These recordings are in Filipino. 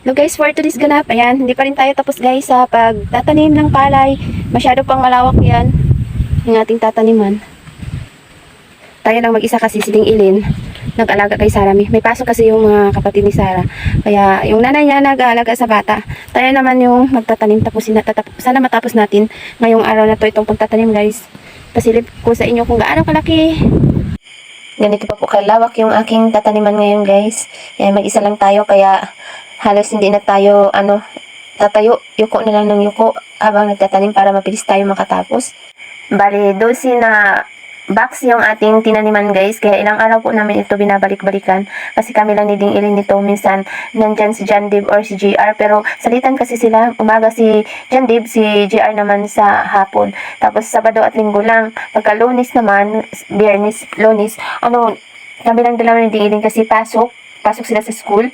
Hello guys, for today's ganap, ayan, hindi pa rin tayo tapos guys sa pagtatanim ng palay. Masyado pang malawak yan, yung ating tataniman. Tayo lang mag-isa kasi siling ilin, nag-alaga kay Sarah. May, may pasok kasi yung mga kapatid ni Sarah. Kaya yung nanay niya nag-aalaga sa bata. Tayo naman yung magtatanim, tapusin na, tatap, sana matapos natin ngayong araw na to itong pagtatanim guys. Pasilip ko sa inyo kung gaano kalaki Ganito pa po kalawak yung aking tataniman ngayon guys. Yan, mag-isa lang tayo kaya halos hindi na tayo ano tatayo. Yuko na lang ng yuko habang nagtatanim para mabilis tayo makatapos. Bali, 12 na box yung ating tinaniman guys. Kaya ilang araw po namin ito binabalik-balikan. Kasi kami lang niding ilin nito. Minsan nandyan si John Dib or si JR. Pero salitan kasi sila. Umaga si John Dib, si JR naman sa hapon. Tapos Sabado at Linggo lang. Pagka lunis naman, biyernes, lunis, ano, kami lang dalawa niding ilin kasi pasok. Pasok sila sa school.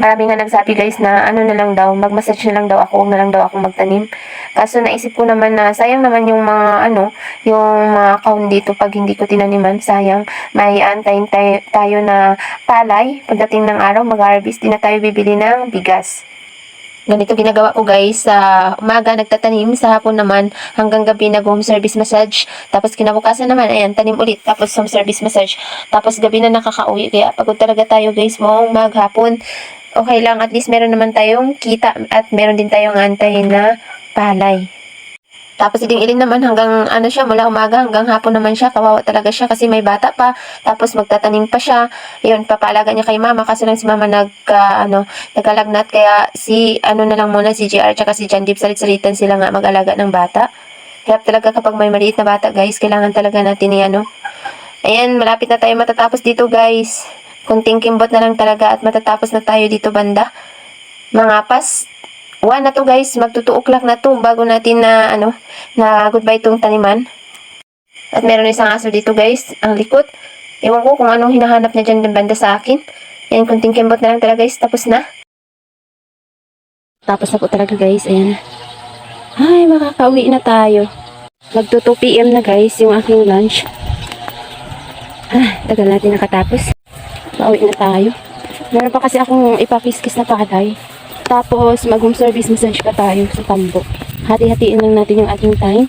Marami nga nagsabi guys na ano na lang daw, mag-massage na lang daw ako, na lang daw ako magtanim. Kaso naisip ko naman na sayang naman yung mga ano, yung mga kahon dito pag hindi ko tinaniman, sayang. May antayin tayo, tayo na palay. Pagdating ng araw, mag-harvest din na tayo bibili ng bigas. Ganito ginagawa ko guys, sa umaga nagtatanim, sa hapon naman hanggang gabi nag-home service massage. Tapos kinabukasan naman, ayan, tanim ulit. Tapos home service massage. Tapos gabi na nakakauwi. Kaya pagod talaga tayo guys, mo maghapon. Okay lang, at least meron naman tayong kita at meron din tayong antayin na palay. Tapos iding-ilin naman hanggang ano siya, mula umaga hanggang hapon naman siya. Kawawa talaga siya kasi may bata pa. Tapos magtatanim pa siya. Yun, papalaga niya kay mama. Kaso lang si mama nagka, ano, nagkalagnat. Kaya si, ano na lang muna, si JR tsaka si John Deep, salit-salitan sila nga mag-alaga ng bata. Kaya talaga kapag may maliit na bata, guys, kailangan talaga natin i, ano. Ayan, malapit na tayo matatapos dito, guys. Kunting kimbot na lang talaga at matatapos na tayo dito banda. Mga pas, One na to guys, magtutu o'clock na to bago natin na ano, na goodbye tong taniman. At meron isang aso dito guys, ang likot. Ewan ko kung anong hinahanap niya dyan ng banda sa akin. Yan, kunting kembot na lang talaga guys, tapos na. Tapos na po talaga guys, ayan. Ay, makakauwi na tayo. Magto 2 p.m. na guys, yung aking lunch. Ah, tagal natin nakatapos. Pauwi na tayo. Meron pa kasi akong ipakiskis na palay. Tapos, mag-home service massage pa tayo sa tambo. Hati-hatiin lang natin yung ating time.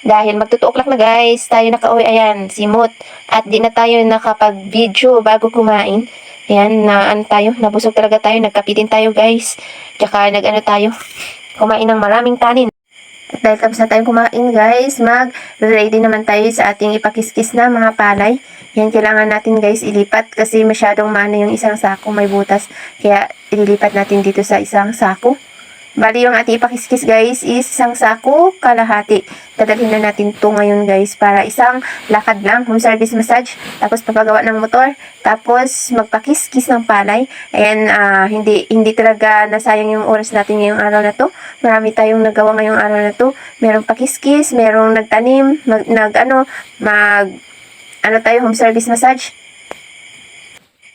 Dahil magtutuoklak na guys, tayo nakauwi, ayan, simot. At di na tayo nakapag-video bago kumain. Ayan, na ano tayo, nabusog talaga tayo, nagkapitin tayo guys. Tsaka nag-ano tayo, kumain ng maraming kanin. At dahil tapos na tayong kumain guys, mag-ready naman tayo sa ating ipakiskis na mga palay. Yan, kailangan natin guys ilipat kasi masyadong mana yung isang sako, may butas. Kaya ililipat natin dito sa isang sako. Bali yung ating ipakiskis guys is isang sako, kalahati. Dadalhin na natin to ngayon guys para isang lakad lang, home service massage, tapos papagawa ng motor, tapos magpakiskis ng palay. Ayan, ah, hindi, hindi talaga nasayang yung oras natin ngayong araw na to. Marami tayong nagawa ngayong araw na to. Merong pakiskis, merong nagtanim, mag, nag ano, mag, ano tayo, home service massage.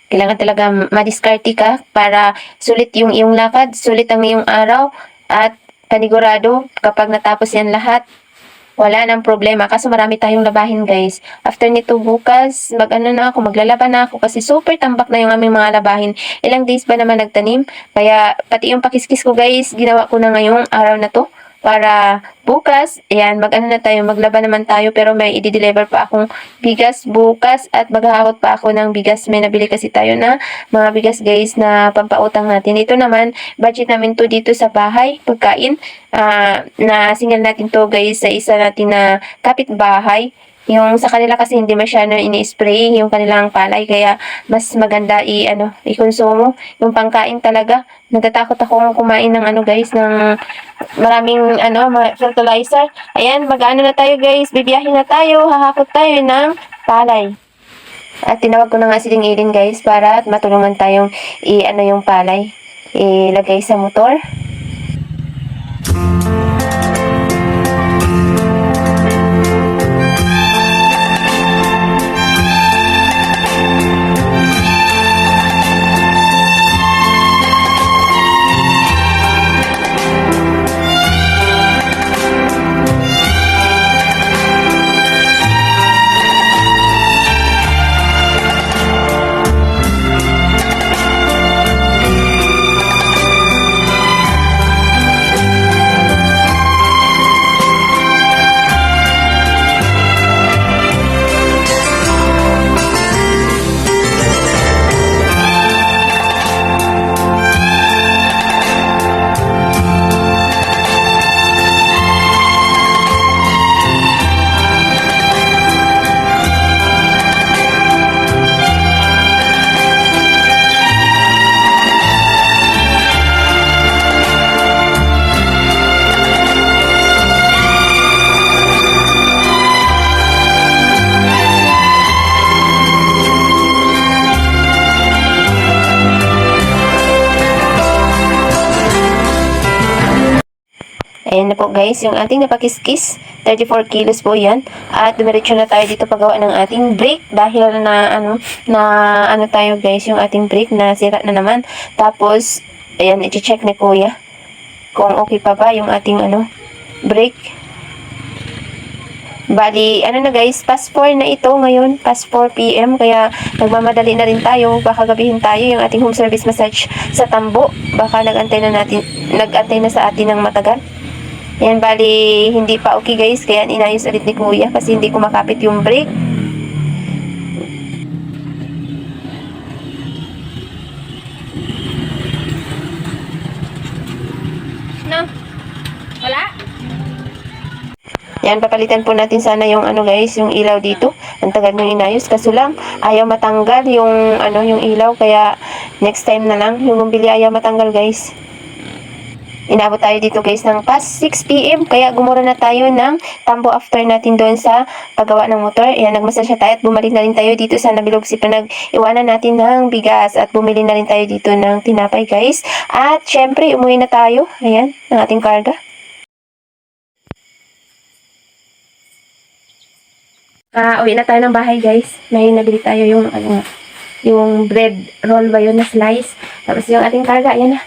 Kailangan talaga madiskarte ka para sulit yung iyong lakad, sulit ang iyong araw, at panigurado kapag natapos yan lahat, wala nang problema. Kaso marami tayong labahin guys. After nito bukas, mag ano na ako, maglalaba na ako kasi super tambak na yung aming mga labahin. Ilang days ba naman nagtanim? Kaya pati yung pakiskis ko guys, ginawa ko na ngayong araw na to para bukas, ayan, mag-ano na tayo, maglaba naman tayo, pero may i-deliver pa akong bigas bukas at maghahakot pa ako ng bigas. May nabili kasi tayo na mga bigas guys na pampautang natin. Ito naman, budget namin to dito sa bahay, pagkain. ah na single natin to guys sa isa natin na kapitbahay. Yung sa kanila kasi hindi masyado ini-spray yung kanilang palay kaya mas maganda i ano i-konsumo yung pangkain talaga. Natatakot ako kumain ng ano guys ng maraming ano fertilizer. Ayan, mag-ano na tayo guys, bibiyahin na tayo, hahakot tayo ng palay. At tinawag ko na nga si Ding Ilin guys para matulungan tayong i-ano yung palay. Ilagay sa motor. Ayan na po guys, yung ating napakiskis. 34 kilos po yan. At dumiretso na tayo dito paggawa ng ating brake. Dahil na ano, na ano tayo guys, yung ating brake na sira na naman. Tapos, ayan, i-check ni kuya. Kung okay pa ba yung ating ano, brake. Bali, ano na guys, past 4 na ito ngayon, past 4 p.m. Kaya nagmamadali na rin tayo. Baka gabihin tayo yung ating home service massage sa tambo. Baka nag-antay na natin, nag-antay na sa atin ng matagal. Yan, bali, hindi pa okay guys. Kaya inayos ulit ni kuya kasi hindi kumakapit yung brake. No? Wala? Yan, papalitan po natin sana yung ano guys, yung ilaw dito. Ang tagal nyung inayos. Kaso lang, ayaw matanggal yung ano, yung ilaw. Kaya, next time na lang. Yung bumili ayaw matanggal guys. Inabot tayo dito guys ng past 6pm. Kaya gumura na tayo ng tambo after natin doon sa paggawa ng motor. Ayan, nagmasasya tayo at bumalik na rin tayo dito sa Nabilog si Iwanan natin ng bigas at bumili na rin tayo dito ng tinapay guys. At syempre, umuwi na tayo. Ayan, ng ating karga. Ah, uwi na tayo ng bahay, guys. May nabili tayo yung ano yung bread roll ba yun na slice. Tapos yung ating karga, ayan na.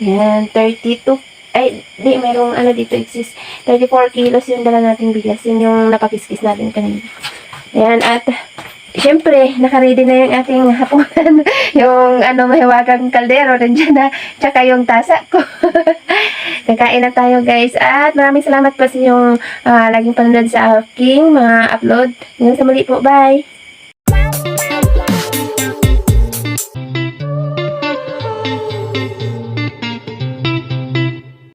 Yan, 32. Ay, di, merong ano dito exist. 34 kilos yung dala nating bigas. Yun yung napakiskis natin kanina. Ayan, at Siyempre, nakaready na yung ating hapunan. yung ano, mahiwagang kaldero, nandiyan na. Tsaka yung tasa ko. Kakain na tayo guys. At maraming salamat po sa inyong ah, laging panonood sa aking mga upload. Hanggang sa muli po. Bye!